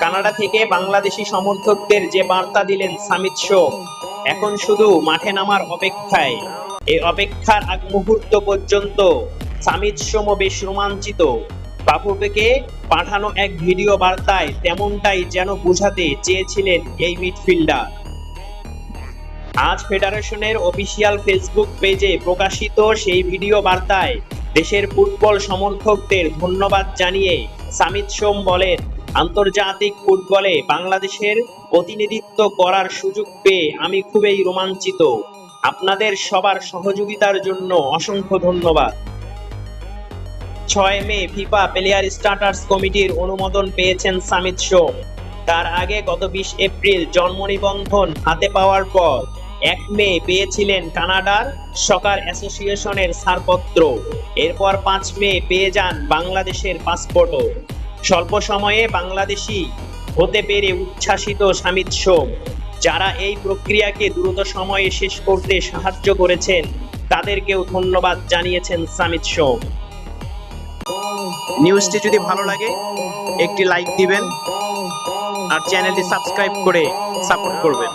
Canada থেকে বাংলাদেশি সমর্থকদের যে বার্তা দিলেন সামিত শো, এখন শুধু মাঠে নামার অপেক্ষায়। এই অপেক্ষার আগ মুহূর্ত পর্যন্ত সামিত সোমও বেশ রোমাঞ্চিত। বাফুফেকে পাঠানো এক ভিডিও বার্তায় তেমনটাই যেন বোঝাতে চেয়েছিলেন এই মিডফিল্ডার। আজ ফেডারেশনের অফিসিয়াল ফেসবুক পেজে প্রকাশিত সেই ভিডিও বার্তায় দেশের ফুটবল সমর্থকদের ধন্যবাদ জানিয়ে সামিত সোম বলেন আন্তর্জাতিক ফুটবলে বাংলাদেশের প্রতিনিধিত্ব করার সুযোগ পেয়ে আমি খুবই রোমাঞ্চিত। আপনাদের সবার সহযোগিতার জন্য অসংখ্য ধন্যবাদ। ছয় মে ফিফা প্লেয়ার স্টার্টার্স কমিটির অনুমোদন পেয়েছেন সামিত সোম তার আগে গত বিশ এপ্রিল জন্ম নিবন্ধন হাতে পাওয়ার পর এক মে পেয়েছিলেন কানাডার সকার অ্যাসোসিয়েশনের ছাড়পত্র। এরপর পাঁচ মে পেয়ে যান বাংলাদেশের পাসপোর্টও। স্বল্প সময়ে বাংলাদেশি হতে পেরে উচ্ছ্বাসিত সামিত সোম যারা এই প্রক্রিয়াকে দ্রুত সময়ে শেষ করতে সাহায্য করেছেন, তাদেরকেও ধন্যবাদ জানিয়েছেন সামিত সোম নিউজটি যদি ভালো লাগে, একটি লাইক দিবেন আর চ্যানেলটি সাবস্ক্রাইব করে সাপোর্ট করবেন।